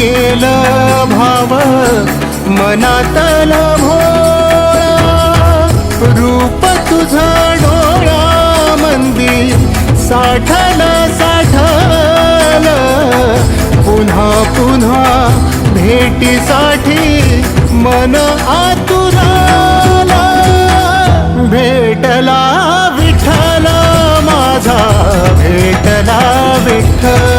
गेलं भाव मनातल भोळा. रूप तुझा डोळा मंदिर साठल साठल. पुन्हा पुन्हा भेटीसाठी मन आतुराला. भेटला विठ्ठल माझा भेटला विठ्ठल.